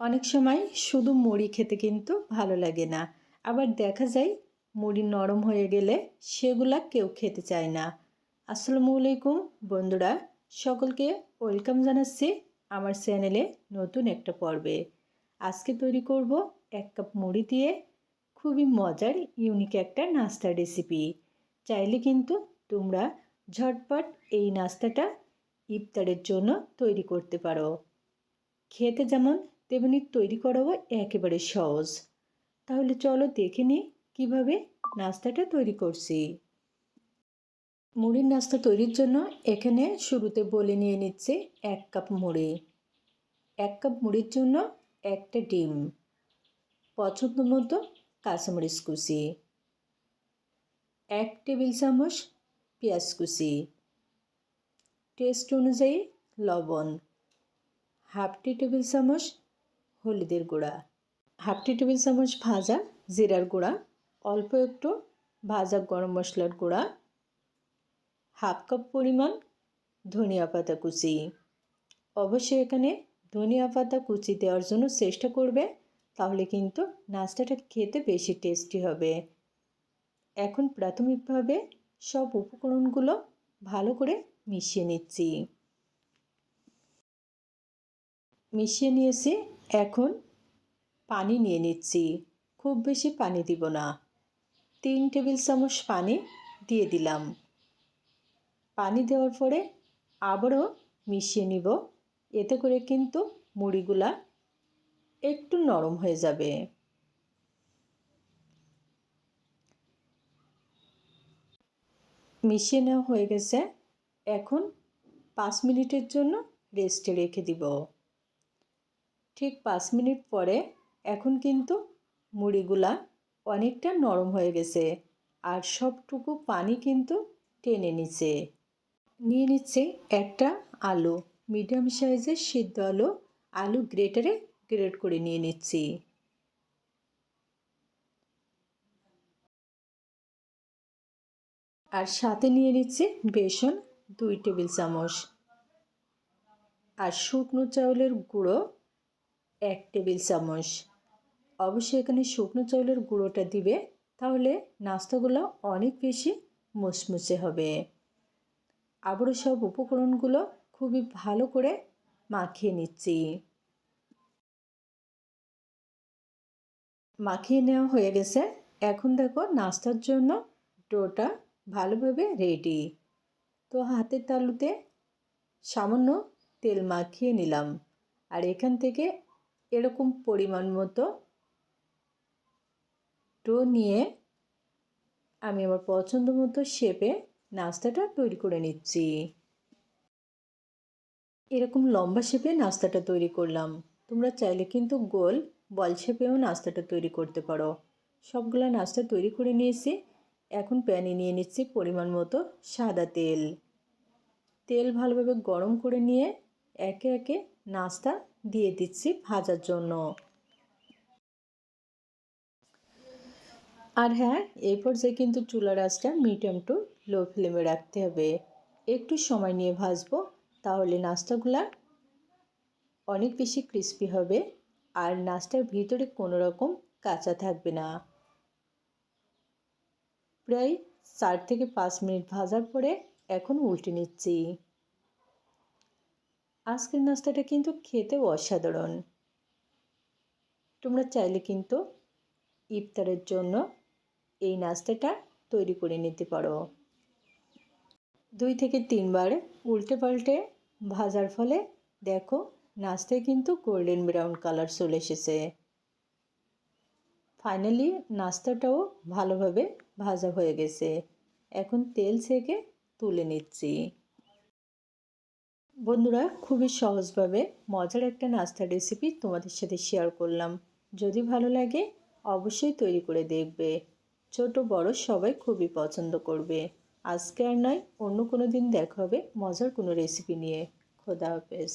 অনেক সময় শুধু মুড়ি খেতে কিন্তু ভালো লাগে না। আবার দেখা যায় মুড়ি নরম হয়ে গেলে সেগুলা কেউ খেতে চায় না। আসসালামু আলাইকুম বন্ধুরা, সকলকে ওয়েলকাম জানাচ্ছি আমার চ্যানেলে নতুন একটা পর্বে। আজকে তৈরি করব এক কাপ মুড়ি দিয়ে খুবই মজার ইউনিক একটা নাস্তার রেসিপি চাইলে কিন্তু তোমরা ঝটপট এই নাস্তাটা ইফতারের জন্য তৈরি করতে পারো। খেতে যেমন তেমনি তৈরি করাও একেবারে সহজ। তাহলে চলো দেখে নিই কীভাবে নাস্তাটা তৈরি করছি। মুড়ির নাস্তা তৈরির জন্য এখানে শুরুতে বলে নিয়ে নিচ্ছে এক কাপ মুড়ি। এক কাপ মুড়ির জন্য একটা ডিম। পছন্দ মতো কাঁচামরিচ কুচি। এক টেবিল চামচ পেঁয়াজ কুচি। টেস্ট অনুযায়ী লবণ। হাফ টি টেবিল চামচ হলুদের গুঁড়া। হাফ টি টেবিল চামচ ভাজা জিরার গুঁড়া। অল্প একটু ভাজা গরম মশলার গুঁড়া। হাফ কাপ পরিমাণ ধনিয়া পাতা কুচি। অবশ্যই এখানে ধনিয়া পাতা কুচি দেওয়ার জন্য চেষ্টা করবে, তাহলে কিন্তু নাস্তাটা খেতে বেশি টেস্টি হবে। এখন প্রাথমিকভাবে সব উপকরণগুলো ভালো করে মিশিয়ে নিচ্ছি। মিশিয়ে নিয়েছি এখন পানি নিয়ে নিচ্ছি। খুব বেশি পানি দিব না। তিন টেবিল চামচ পানি দিয়ে দিলাম। পানি দেওয়ার পরে আবারও মিশিয়ে নিব। এতে করে কিন্তু মুড়িগুলা একটু নরম হয়ে যাবে। মিশিয়ে নেওয়া হয়ে গেছে। এখন পাঁচ মিনিটের জন্য রেস্টে রেখে দিব। ঠিক পাঁচ মিনিট পরে এখন কিন্তু মুড়িগুলা অনেকটা নরম হয়ে গেছে আর সবটুকু পানি কিন্তু টেনে নিচ্ছে। নিয়ে নিচ্ছে একটা আলু, মিডিয়াম সাইজের সিদ্ধ আলু আলু গ্রেটারে গ্রেট করে নিয়ে নিচ্ছি। আর সাথে নিয়ে নিচ্ছে বেসন দুই টেবিল চামচ। আর শুকনো চাউলের গুঁড়ো এক টেবিল চামচ। অবশ্যই এখানে শুকনো চাউলের গুঁড়োটা দিবে, তাহলে নাস্তাগুলো অনেক বেশি মুচমুচে হবে। আবারও সব উপকরণগুলো খুবই ভালো করে মাখিয়ে নিচ্ছি। মাখিয়ে নেওয়া হয়ে গেছে। এখন দেখো নাস্তার জন্য ডোটা ভালোভাবে রেডি তো হাতের তালুতে সামান্য তেল মাখিয়ে নিলাম। আর এখান থেকে এরকম পরিমাণ মতো ডো নিয়ে আমি আমার পছন্দ মতো শেপে নাস্তাটা তৈরি করে নিচ্ছি। এরকম লম্বা শেপে নাস্তাটা তৈরি করলাম। তোমরা চাইলে কিন্তু গোল, বল শেপেও নাস্তাটা তৈরি করতে পারো। সবগুলো নাস্তা তৈরি করে নিয়েছি। এখন প্যানে নিয়ে নিচ্ছি পরিমাণ মতো সাদা তেল। তেল ভালোভাবে গরম করে নিয়ে একে একে নাস্তা দিয়ে দিচ্ছি ভাজার জন্য। আর হ্যাঁ এই পর্যায়ে কিন্তু চুলা আঁচটা মিডিয়াম টু লো ফ্লেমে রাখতে হবে। একটু সময় নিয়ে ভাজবো, তাহলে নাস্তাগুলা অনেক বেশি ক্রিস্পি হবে আর নাস্তার ভিতরে কোনো রকম কাঁচা থাকবে না। প্রায় চার থেকে পাঁচ মিনিট ভাজার পরে এখন উল্টে নিচ্ছি। আজকের নাস্তাটা কিন্তু খেতে অসাধারণ। তোমরা চাইলে কিন্তু ইফতারের জন্য এই নাস্তাটা তৈরি করে নিতে পারো। দুই থেকে তিনবার উল্টে পাল্টে ভাজার ফলে দেখো নাস্তায় কিন্তু গোল্ডেন ব্রাউন কালার চলে এসেছে। ফাইনালি নাস্তাটাও ভালোভাবে ভাজা হয়ে গেছে। এখন তেল থেকে তুলে নিচ্ছি। বন্ধুরা, খুবই সহজভাবে মজার একটা নাস্তার রেসিপি তোমাদের সাথে শেয়ার করলাম। যদি ভালো লাগে, অবশ্যই তৈরি করে দেখবে। ছোট, বড় সবাই খুবই পছন্দ করবে। আজকে আর নয়, অন্য কোনো দিন দেখা হবে মজার কোনো রেসিপি নিয়ে। খোদা হাফেজ।